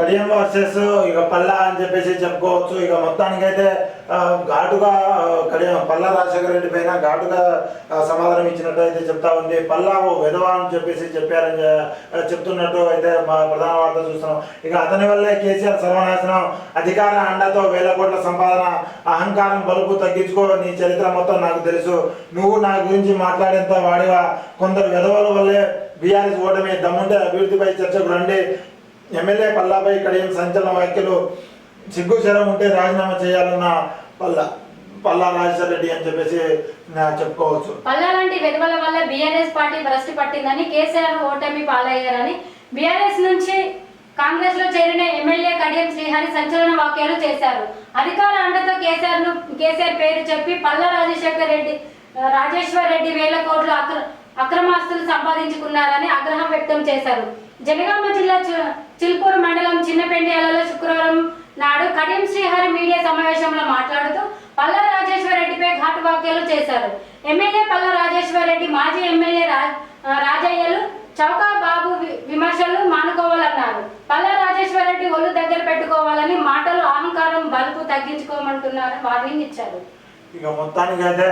Kadiyam versus ఇక పల్లా అని చెప్పేసి చెప్పుకోవచ్చు. ఇక మొత్తానికైతే ఘాటుగా కడియం పల్లా రాజశేఖర రెడ్డి పైన ఘాటుగా సమాధానం ఇచ్చినట్టు అయితే చెప్తా ఉంది. పల్లా ఓ విధవా అని చెప్పేసి చెప్పారని చెప్తున్నట్టు అయితే మా ప్రధాన వార్త చూస్తున్నాం. ఇక అతని వల్లే కేసీఆర్ సర్వనాశనం అధికార అండతో వేల కోట్ల సంపాదన అహంకారం బలుపు తగ్గించుకో నీ చరిత్ర మొత్తం నాకు తెలుసు. నువ్వు నా గురించి మాట్లాడేంత వాడివా? కొందరు విధవల వల్లే బీఆర్ఎస్ ఓటమి దమ్ముంటే అభివృద్ధిపై చర్చకు రండి. ఎమ్మెల్యే పల్లాపై కడియం సంచలన వ్యాఖ్యలు సిగ్గు శరం ఉంటే రాజీనామా చేయాలన్న పల్లా పల్లా రాజేశ్వర రెడ్డి అని చెప్పేసి చెప్పుకోవచ్చు. పల్లా లాంటి వెలువల వల్ల బీఆర్ఎస్ పార్టీ భ్రష్టు పట్టిందని కేసీఆర్ ఓటమి పాలయ్యారని బీఆర్ఎస్ నుంచి కాంగ్రెస్లో చేరిన ఎమ్మెల్యే కడియం శ్రీహరి సంచలన వ్యాఖ్యలు చేశారు. అధికార అండతో కేసీఆర్ను కేసీఆర్ పేరు చెప్పి పల్లా రాజశేఖర్ రెడ్డి రాజేశ్వర్ రెడ్డి వేల కోట్లు అక్ర అక్రమాస్తులు సంపాదించుకున్నారని ఆగ్రహం వ్యక్తం చేశారు. జనగామ జిల్లా చిల్పూరు మండలం చిన్నపెండియాలలో శుక్రవారం నాడు కడియం శ్రీహరి మీడియా సమావేశంలో మాట్లాడుతూ పల్ల రాజేశ్వర రెడ్డిపై ఘాటు వ్యాఖ్యలు చేశారు. ఎమ్మెల్యే పల్ల రాజేశ్వర రెడ్డి మాజీ ఎమ్మెల్యే రాజయ్యలు చౌకా బాబు వి- విమర్శలు మానుకోవాలన్నారు. పల్ల రాజేశ్వర రెడ్డి ఒళ్ళు దగ్గర పెట్టుకోవాలని మాటలు అహంకారం బలుపు తగ్గించుకోమంటున్నారని వార్నింగ్ ఇచ్చారు. ఇక మొత్తానికైతే